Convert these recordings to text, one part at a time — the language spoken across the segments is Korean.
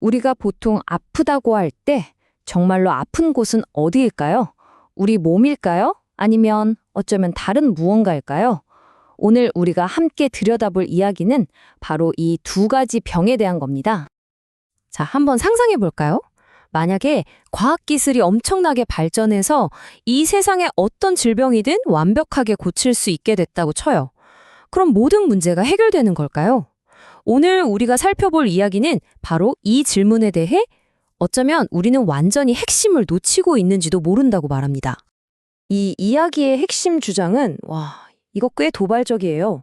우리가 보통 아프다고 할 때 정말로 아픈 곳은 어디일까요? 우리 몸일까요? 아니면 어쩌면 다른 무언가일까요? 오늘 우리가 함께 들여다볼 이야기는 바로 이 두 가지 병에 대한 겁니다. 자, 한번 상상해 볼까요? 만약에 과학기술이 엄청나게 발전해서 이 세상의 어떤 질병이든 완벽하게 고칠 수 있게 됐다고 쳐요. 그럼 모든 문제가 해결되는 걸까요? 오늘 우리가 살펴볼 이야기는 바로 이 질문에 대해 어쩌면 우리는 완전히 핵심을 놓치고 있는지도 모른다고 말합니다. 이 이야기의 핵심 주장은 와, 이거 꽤 도발적이에요.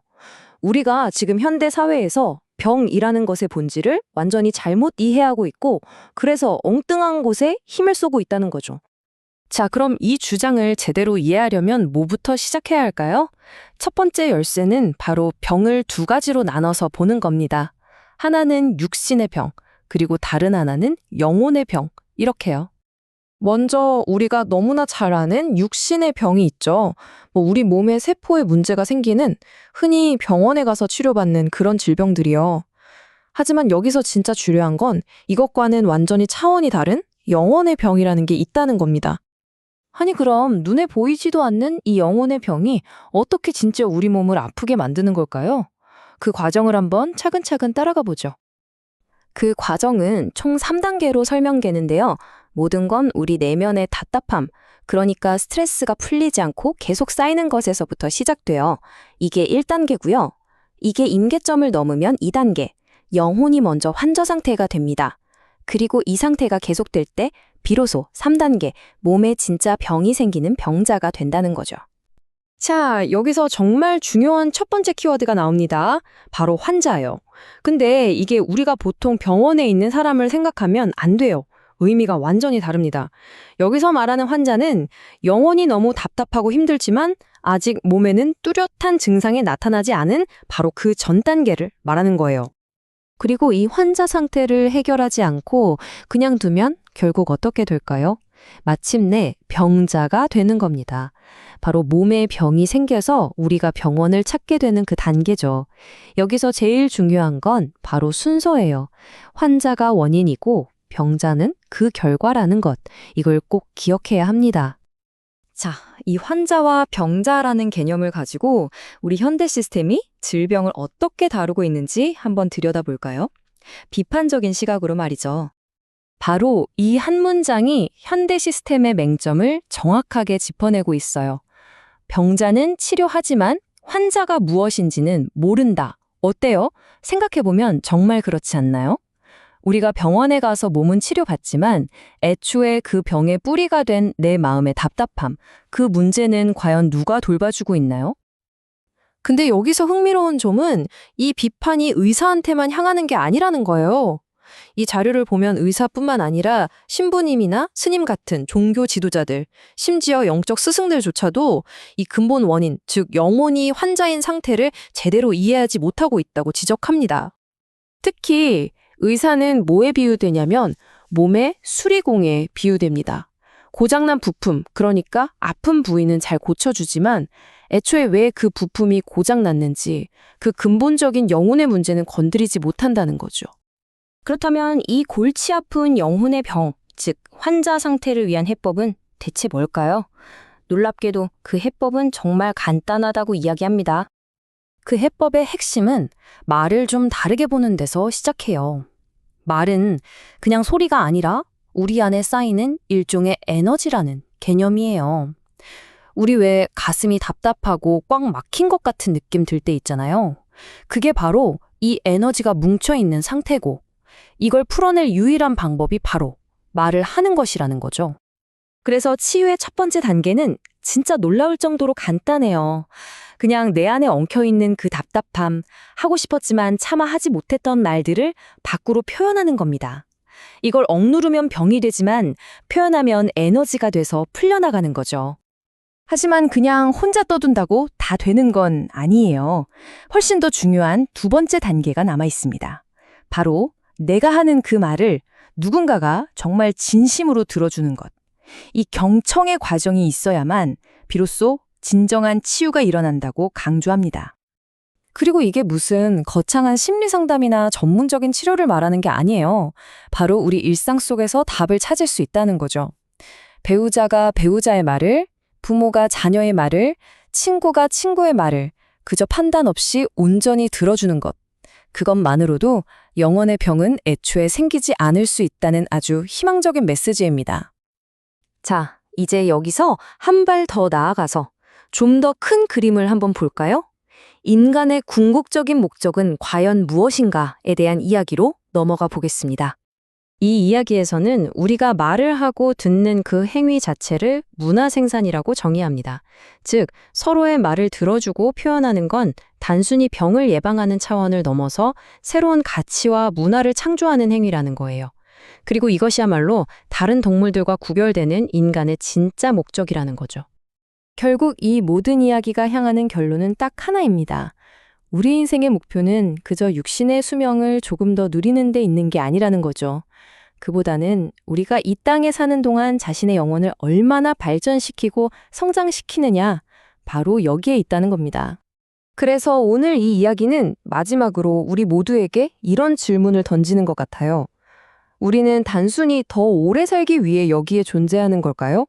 우리가 지금 현대 사회에서 병이라는 것의 본질을 완전히 잘못 이해하고 있고 그래서 엉뚱한 곳에 힘을 쏘고 있다는 거죠. 자, 그럼 이 주장을 제대로 이해하려면 뭐부터 시작해야 할까요? 첫 번째 열쇠는 바로 병을 두 가지로 나눠서 보는 겁니다. 하나는 육신의 병, 그리고 다른 하나는 영혼의 병, 이렇게요. 먼저 우리가 너무나 잘 아는 육신의 병이 있죠. 뭐 우리 몸의 세포에 문제가 생기는 흔히 병원에 가서 치료받는 그런 질병들이요. 하지만 여기서 진짜 중요한 건 이것과는 완전히 차원이 다른 영혼의 병이라는 게 있다는 겁니다. 아니 그럼 눈에 보이지도 않는 이 영혼의 병이 어떻게 진짜 우리 몸을 아프게 만드는 걸까요? 그 과정을 한번 차근차근 따라가 보죠. 그 과정은 총 3단계로 설명되는데요. 모든 건 우리 내면의 답답함, 그러니까 스트레스가 풀리지 않고 계속 쌓이는 것에서부터 시작돼요. 이게 1단계고요. 이게 임계점을 넘으면 2단계, 영혼이 먼저 환저 상태가 됩니다. 그리고 이 상태가 계속될 때 비로소 3단계, 몸에 진짜 병이 생기는 병자가 된다는 거죠. 자, 여기서 정말 중요한 첫 번째 키워드가 나옵니다. 바로 환자예요. 근데 이게 우리가 보통 병원에 있는 사람을 생각하면 안 돼요. 의미가 완전히 다릅니다. 여기서 말하는 환자는 영혼이 너무 답답하고 힘들지만 아직 몸에는 뚜렷한 증상이 나타나지 않은 바로 그 전 단계를 말하는 거예요. 그리고 이 환자 상태를 해결하지 않고 그냥 두면 결국 어떻게 될까요? 마침내 병자가 되는 겁니다. 바로 몸에 병이 생겨서 우리가 병원을 찾게 되는 그 단계죠. 여기서 제일 중요한 건 바로 순서예요. 환자가 원인이고 병자는 그 결과라는 것. 이걸 꼭 기억해야 합니다. 자, 이 환자와 병자라는 개념을 가지고 우리 현대 시스템이 질병을 어떻게 다루고 있는지 한번 들여다볼까요? 비판적인 시각으로 말이죠. 바로 이 한 문장이 현대 시스템의 맹점을 정확하게 짚어내고 있어요. 병자는 치료하지만 환자가 무엇인지는 모른다. 어때요? 생각해보면 정말 그렇지 않나요? 우리가 병원에 가서 몸은 치료받지만 애초에 그 병의 뿌리가 된 내 마음의 답답함, 그 문제는 과연 누가 돌봐주고 있나요? 근데 여기서 흥미로운 점은 이 비판이 의사한테만 향하는 게 아니라는 거예요. 이 자료를 보면 의사뿐만 아니라 신부님이나 스님 같은 종교 지도자들, 심지어 영적 스승들조차도 이 근본 원인, 즉 영혼이 환자인 상태를 제대로 이해하지 못하고 있다고 지적합니다. 특히 의사는 뭐에 비유되냐면 몸의 수리공에 비유됩니다. 고장난 부품, 그러니까 아픈 부위는 잘 고쳐주지만 애초에 왜 그 부품이 고장났는지 그 근본적인 영혼의 문제는 건드리지 못한다는 거죠. 그렇다면 이 골치 아픈 영혼의 병, 즉 환자 상태를 위한 해법은 대체 뭘까요? 놀랍게도 그 해법은 정말 간단하다고 이야기합니다. 그 해법의 핵심은 말을 좀 다르게 보는 데서 시작해요. 말은 그냥 소리가 아니라 우리 안에 쌓이는 일종의 에너지라는 개념이에요. 우리 왜 가슴이 답답하고 꽉 막힌 것 같은 느낌 들 때 있잖아요. 그게 바로 이 에너지가 뭉쳐있는 상태고, 이걸 풀어낼 유일한 방법이 바로 말을 하는 것이라는 거죠. 그래서 치유의 첫 번째 단계는 진짜 놀라울 정도로 간단해요. 그냥 내 안에 엉켜있는 그 답답함, 하고 싶었지만 차마 하지 못했던 말들을 밖으로 표현하는 겁니다. 이걸 억누르면 병이 되지만 표현하면 에너지가 돼서 풀려나가는 거죠. 하지만 그냥 혼자 떠둔다고 다 되는 건 아니에요. 훨씬 더 중요한 두 번째 단계가 남아 있습니다. 바로 내가 하는 그 말을 누군가가 정말 진심으로 들어주는 것. 이 경청의 과정이 있어야만 비로소 진정한 치유가 일어난다고 강조합니다. 그리고 이게 무슨 거창한 심리 상담이나 전문적인 치료를 말하는 게 아니에요. 바로 우리 일상 속에서 답을 찾을 수 있다는 거죠. 배우자가 배우자의 말을, 부모가 자녀의 말을, 친구가 친구의 말을 그저 판단 없이 온전히 들어주는 것. 그것만으로도 영혼의 병은 애초에 생기지 않을 수 있다는 아주 희망적인 메시지입니다. 자, 이제 여기서 한 발 더 나아가서 좀 더 큰 그림을 한번 볼까요? 인간의 궁극적인 목적은 과연 무엇인가에 대한 이야기로 넘어가 보겠습니다. 이 이야기에서는 우리가 말을 하고 듣는 그 행위 자체를 문화 생산이라고 정의합니다. 즉, 서로의 말을 들어주고 표현하는 건 단순히 병을 예방하는 차원을 넘어서 새로운 가치와 문화를 창조하는 행위라는 거예요. 그리고 이것이야말로 다른 동물들과 구별되는 인간의 진짜 목적이라는 거죠. 결국 이 모든 이야기가 향하는 결론은 딱 하나입니다. 우리 인생의 목표는 그저 육신의 수명을 조금 더 누리는 데 있는 게 아니라는 거죠. 그보다는 우리가 이 땅에 사는 동안 자신의 영혼을 얼마나 발전시키고 성장시키느냐, 바로 여기에 있다는 겁니다. 그래서 오늘 이 이야기는 마지막으로 우리 모두에게 이런 질문을 던지는 것 같아요. 우리는 단순히 더 오래 살기 위해 여기에 존재하는 걸까요?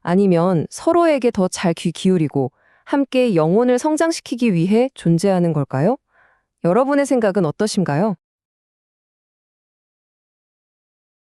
아니면 서로에게 더 잘 귀 기울이고 함께 영혼을 성장시키기 위해 존재하는 걸까요? 여러분의 생각은 어떠신가요?